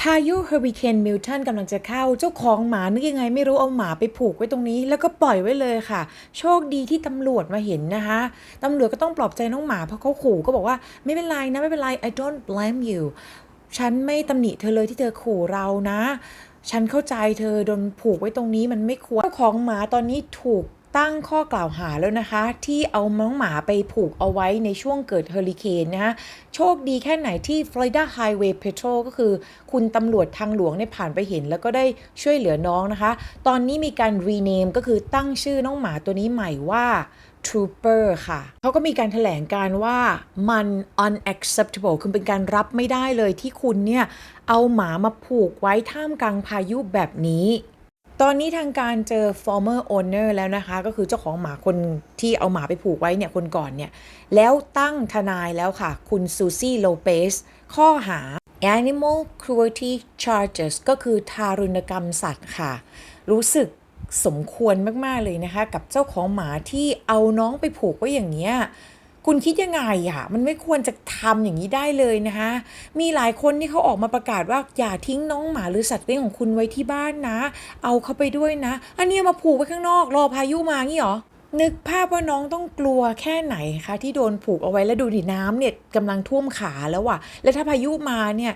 พายุเฮอริเคนมิลตันกำลังจะเข้า เจ้าของหมานึกยังไงไม่รู้เอาหมาไปผูกไว้ตรงนี้ แล้วก็ปล่อยไว้เลยค่ะ โชคดีที่ตำรวจมาเห็นนะคะตำรวจก็ต้องปลอบใจน้องหมาเพราะเขาขู่ก็บอกว่าไม่เป็นไรนะไม่เป็นไร I don't blame you ฉันไม่ตำหนิเธอเลยที่เธอขู่เรานะ ฉันเข้าใจเธอโดนผูกไว้ตรงนี้มันไม่ควรเจ้าของหมาตอนนี้ถูก ตั้งข้อกล่าวหาแล้วนะคะ ที่เอาน้องหมาไปผูกเอาไว้ในช่วงเกิดเฮอริเคนนะคะโชคดีแค่ไหนที่ Florida Highway Patrol ก็คือคุณตำรวจทางหลวงเนี่ยผ่านไปเห็น แล้วก็ได้ช่วยเหลือน้องนะคะ ตอนนี้มีการ rename ก็คือตั้งชื่อน้องหมาตัวนี้ใหม่ว่า Trooper ค่ะ เขาก็มีการถแถลงการว่ามัน unacceptable คือเป็นการรับไม่ได้เลยที่คุณเนี่ย เอาหมามาผูกไว้ท่ามกลางพายุแบบนี้ ตอนนี้ทางการเจอ former owner แล้วนะคะ ก็คือเจ้าของหมาคนที่เอาหมาไปผูกไว้เนี่ยคนก่อนเนี่ย แล้วตั้งทนายแล้วค่ะ คุณซูซี่โลเปสข้อหา animal cruelty charges ก็คือทารุณกรรมสัตว์ค่ะ รู้สึกสมควรมาก ๆ เลยนะคะ กับเจ้าของหมาที่เอาน้องไปผูกไว้อย่างเงี้ย คุณคิดยังไงอะมันไม่ควรจะทำอย่างนี้ได้เลยนะคะมีหลายคนที่เขาออกมาประกาศว่าอย่าทิ้งน้องหมาหรือสัตว์เลี้ยงของคุณไว้ที่บ้านนะ เอาเขาไปด้วยนะ อันนี้มาผูกไว้ข้างนอกรอพายุมางี้หรอนึกภาพว่าน้องต้องกลัวแค่ไหนคะที่โดนผูกเอาไว้แล้วดูดิน้ำเนี่ยกำลังท่วมขาแล้วอะแล้วถ้าพายุมาเนี่ย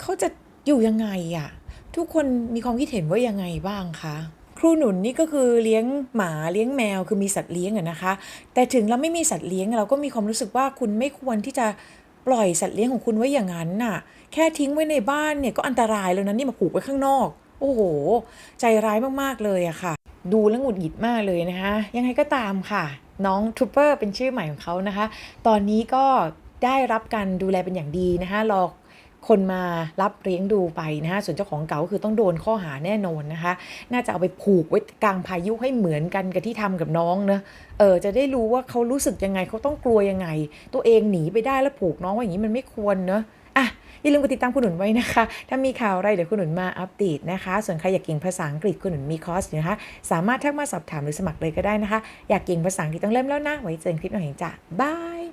เขาจะอยู่ยังไงอะทุกคนมีความคิดเห็นว่ายังไงบ้างคะ ครูหนุนนี่ก็คือเลี้ยงหมาเลี้ยงแมวคือมีสัตว์เลี้ยงอะนะคะ แต่ถึงเราไม่มีสัตว์เลี้ยงเราก็มีความรู้สึกว่าคุณไม่ควรที่จะปล่อยสัตว์เลี้ยงของคุณไว้อย่างนั้นน่ะ แค่ทิ้งไว้ในบ้านเนี่ยก็อันตรายแล้วนะนี่มาผูกไว้ข้างนอก โอ้โห ใจร้ายมากๆเลยอะค่ะ ดูแล้วหงุดหงิดมากเลยนะคะ ยังไงก็ตามค่ะ น้องทรูเปอร์เป็นชื่อใหม่ของเขานะคะ ตอนนี้ก็ได้รับการดูแลเป็นอย่างดีนะคะรอ คนมารับเลี้ยงดูไปนะฮะส่วนเจ้าของเก่าคือต้องโดนข้อหาแน่นอนนะคะ น่าจะเอาไปผูกไว้กลางพายุให้เหมือนกันกับที่ทำกับน้องเนะเออจะได้รู้ว่าเขารู้สึกยังไงเขาต้องกลัวยังไง ตัวเองหนีไปได้แล้วผูกน้องไว้อย่างนี้มันไม่ควรเนอะอะอย่าลืมกดติดตามคุณหนุนไว้นะคะ ถ้ามีข่าวอะไรเดี๋ยวคุณหนุนมาอัปเดตนะคะ ส่วนใครอยากเก่งภาษาอังกฤษคุณหนุนมีคอร์สนะคะ สามารถทักมาสอบถามหรือสมัครเลยก็ได้นะคะ อยากเก่งภาษาอังกฤษต้องเริ่มแล้วนะ ไว้เจอกันคลิปหน่อยจ้ะบาย